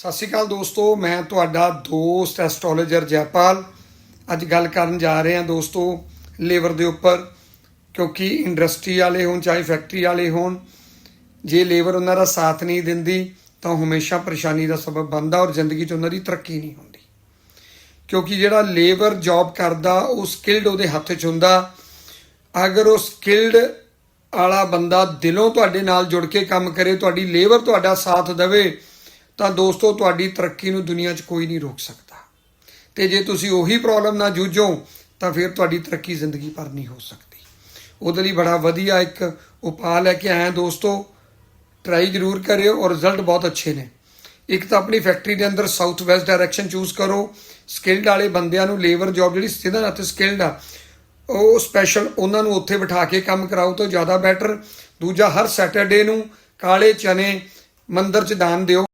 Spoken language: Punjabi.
ਸਤਿ ਸ਼੍ਰੀ ਅਕਾਲ ਦੋਸਤੋ, ਮੈਂ ਤੁਹਾਡਾ ਦੋਸਤ ਐਸਟ੍ਰੋਲੋਜਰ ਜੈਪਾਲ। ਅੱਜ ਗੱਲ ਕਰਨ ਜਾ ਰਹੇ ਹਾਂ ਦੋਸਤੋ, ਲੇਬਰ ਦੇ ਉੱਪਰ, ਕਿਉਂਕਿ ਇੰਡਸਟਰੀ ਵਾਲੇ ਹੋਣ, ਚਾਹੇ ਫੈਕਟਰੀ ਵਾਲੇ ਹੋਣ, ਜੇ ਲੇਬਰ ਉਹਨਾਂ ਦਾ ਸਾਥ ਨਹੀਂ ਦਿੰਦੀ, ਤਾਂ ਹਮੇਸ਼ਾ ਪਰੇਸ਼ਾਨੀ ਦਾ ਸਬਬ ਬਣਦਾ ਔਰ ਜ਼ਿੰਦਗੀ 'ਚ ਉਹਨਾਂ ਦੀ ਤਰੱਕੀ ਨਹੀਂ ਹੁੰਦੀ। ਕਿਉਂਕਿ ਜਿਹੜਾ ਲੇਬਰ ਜੌਬ ਕਰਦਾ, ਉਹ ਸਕਿਲਡ ਉਹਦੇ ਹੱਥ 'ਚ ਹੁੰਦਾ। ਅਗਰ ਉਹ ਸਕਿਲਡ ਵਾਲਾ ਬੰਦਾ ਦਿਲੋਂ ਤੁਹਾਡੇ ਨਾਲ ਜੁੜ ਕੇ ਕੰਮ ਕਰੇ, ਤੁਹਾਡੀ ਲੇਬਰ ਤੁਹਾਡਾ ਸਾਥ ਦੇਵੇ ਤਾਂ ਦੋਸਤੋ, ਤੁਹਾਡੀ ਤਰੱਕੀ ਨੂੰ ਦੁਨੀਆ 'ਚ ਕੋਈ ਨਹੀਂ ਰੋਕ ਸਕਦਾ। ਤੇ ਜੇ ਤੁਸੀਂ ਉਹੀ ਪ੍ਰੋਬਲਮ ਨਾਲ ਜੂਝੋ, ਤਾਂ ਫਿਰ ਤੁਹਾਡੀ ਤਰੱਕੀ ਜ਼ਿੰਦਗੀ ਭਰ ਨਹੀਂ ਹੋ ਸਕਦੀ। ਉਹਦੇ ਲਈ ਬੜਾ ਵਧੀਆ ਇੱਕ ਉਪਾਅ ਲੈ ਕੇ ਆਇਆ ਦੋਸਤੋ। ਟਰਾਈ ਜ਼ਰੂਰ ਕਰਿਓ ਔਰ ਰਿਜ਼ਲਟ ਬਹੁਤ ਅੱਛੇ ਨੇ। ਇੱਕ ਤਾਂ ਆਪਣੀ ਫੈਕਟਰੀ ਦੇ ਅੰਦਰ ਸਾਊਥ ਵੈਸਟ ਡਾਇਰੈਕਸ਼ਨ ਚੂਜ਼ ਕਰੋ। ਸਕਿਲਡ ਵਾਲੇ ਬੰਦਿਆਂ ਨੂੰ ਲੇਬਰ ਜੌਬ ਜਿਹੜੀ ਸਿੱਧਾ ਨਾਲ ਸਕਿਲਡ ਆ, ਉਹ ਸਪੈਸ਼ਲ ਉਹਨਾਂ ਨੂੰ ਉੱਥੇ ਬਿਠਾ ਕੇ ਕੰਮ ਕਰਾਓ ਤਾਂ ਜ਼ਿਆਦਾ ਬੈਟਰ ਦੂਜਾ ਹਰ ਸੈਟਰਡੇ ਨੂੰ ਕਾਲੇ ਚਨੇ ਮੰਦਰ 'ਚ ਦਾਨ ਦਿਓ।